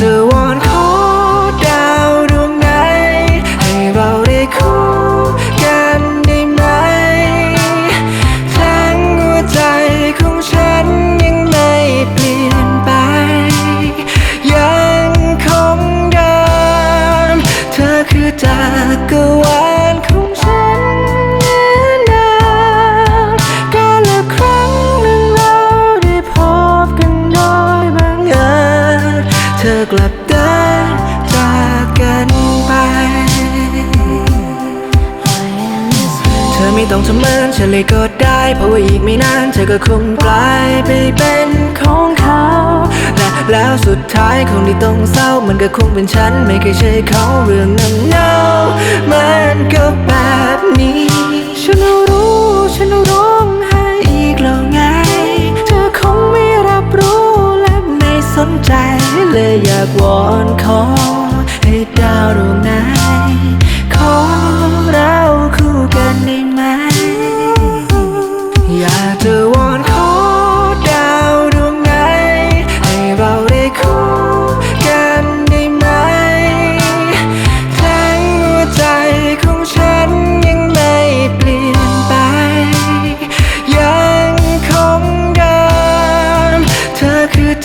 จะวอนขอดาวดวงไหน ให้เราได้คู่กันได้ไหม ทั้งหัวใจของฉันยังไม่เปลี่ยนไป ยังคงเดิมเธอคือจักรวาล ธอกลับเดินจากกันไป เธอไม่ต้องทำเหมือนฉันเลยก็ได้ เพราะว่าอีกไม่นานเธอก็คงกลายไปเป็นของเขาและแล้วสุดท้ายคงที่ต้องเศร้า มันก็คงเป็นฉันไม่เคยใช่เขาเรื่องนั้นเนามันก็แบบ สนใจเลยอยากวอนขอให้ดาวดวงนั้น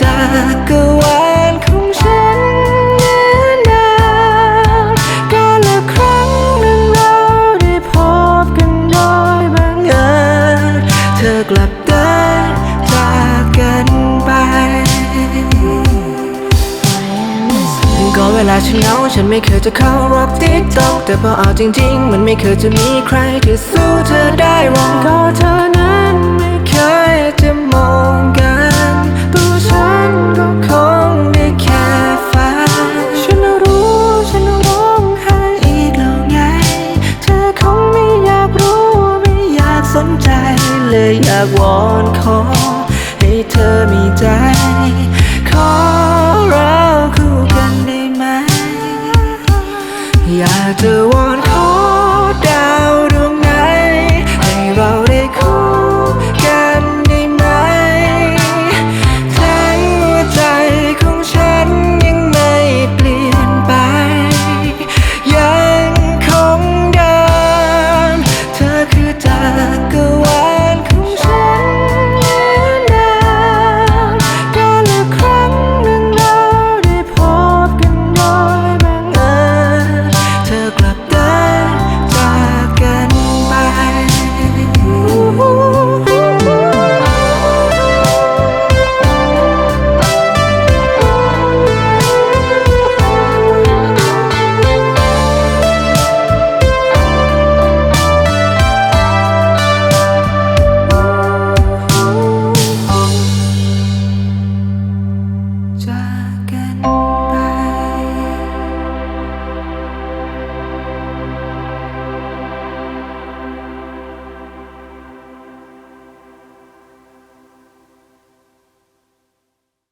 จักรวาลของฉันเหมือนก็ละครั้งหนึ่งเราได้พบกันโดยบังเอิญเธอกลับเดินจากกันไป ก็เวลาฉันเหงาฉันไม่เคยจะเข้าร็อกติ๊กตอกแต่พอเอาจริง ๆ มันไม่เคยจะมีใครที่สู้เธอได้หรอกก็เธอากวอนขอ ให้เธอมีใจ ขอเราคู่กันได้ไหม อยากจะวอน